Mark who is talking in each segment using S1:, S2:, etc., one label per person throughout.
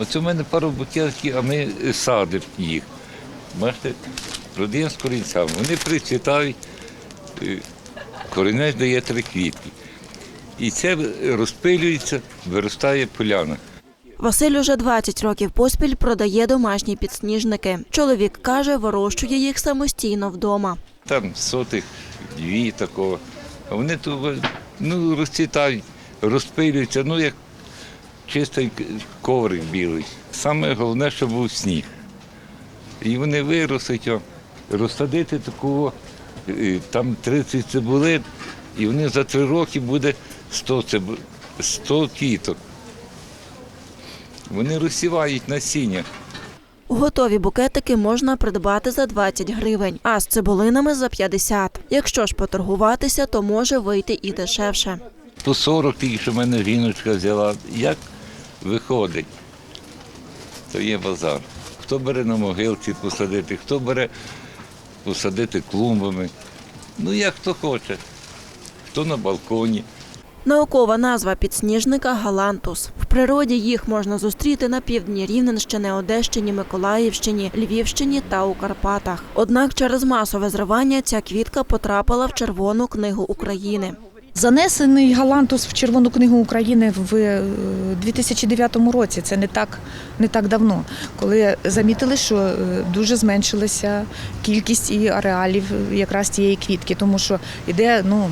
S1: Оце в мене пару букетів, а ми садимо їх. Бачите, родина з корінцями. Вони прицвітають, е, корінець дає три квітки. І це розпилюється, виростає поляна.
S2: Василь уже 20 років поспіль продає домашні підсніжники. Чоловік каже, вирощує їх самостійно вдома.
S1: Там сотих, дві такого. А вони тут ну, розцвітають, розпилюються, ну як чистий коврик білий. Саме головне, щоб був сніг. І вони виростуть, розсадити такого, е, там 30 цибулин, і вони за три роки буде 100, цибу... 100 квіток. Вони розсівають насіння.
S2: Готові букетики можна придбати за 20 гривень, а з цибулинами за 50. Якщо ж поторгуватися, то може вийти і дешевше.
S1: По 40 тільки що мене жіночка взяла. Як виходить, то є базар. Хто бере на могилці посадити, хто бере посадити клумбами. Ну як хто хоче, хто на балконі.
S2: Наукова назва підсніжника галантус. В природі їх можна зустріти на півдні Рівненщини, Одещині, Миколаївщині, Львівщині та у Карпатах. Однак через масове зривання ця квітка потрапила в Червону книгу України.
S3: Занесений галантус в Червону книгу України в е, 2009 році. Це не так, не так давно, коли замітили, що е, дуже зменшилася кількість і ареалів якраз цієї квітки, тому що йде ну,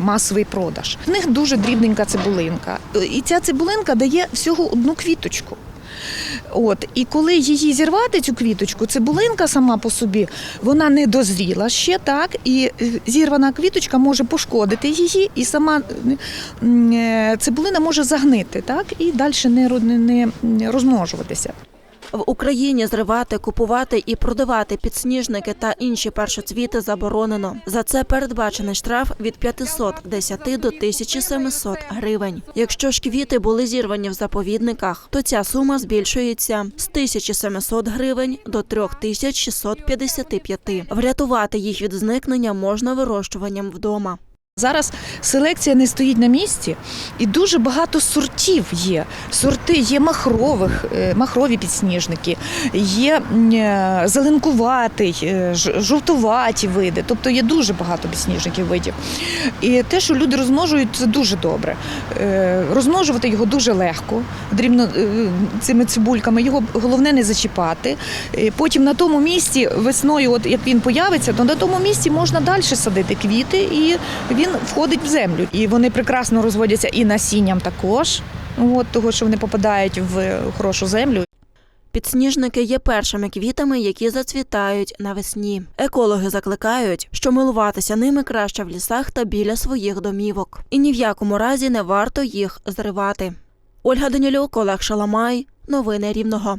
S3: масовий продаж. В них дуже дрібненька цибулинка. І ця цибулинка дає всього одну квіточку. От і коли її зірвати, цю квіточку, цибулинка сама по собі вона не дозріла ще так, і зірвана квіточка може пошкодити її, і сама е, цибулина може загнити, так і далі не розмножуватися.
S2: В Україні зривати, купувати і продавати підсніжники та інші першоцвіти заборонено. За це передбачений штраф від 510 до 1700 гривень. Якщо ж квіти були зірвані в заповідниках, то ця сума збільшується з 1700 гривень до 3655. Врятувати їх від зникнення можна вирощуванням вдома.
S3: Зараз селекція не стоїть на місці, і дуже багато сортів є. Сорти є махрових, е, махрові підсніжники, є е, зеленкуватий, е, жовтуваті види. Тобто є дуже багато підсніжників видів. І те, що люди розмножують, це дуже добре. Розмножувати його дуже легко, дрібно цими цибульками. Його головне не зачіпати. Потім на тому місці весною, от як він появиться, то на тому місці можна далі садити квіти, і він входить в землю. І вони прекрасно розводяться і насінням також. От того, що вони попадають в хорошу землю.
S2: Підсніжники є першими квітами, які зацвітають навесні. Екологи закликають, що милуватися ними краще в лісах та біля своїх домівок. І ні в якому разі не варто їх зривати. Ольга Данілюк, Олег Шаламай. Новини Рівного.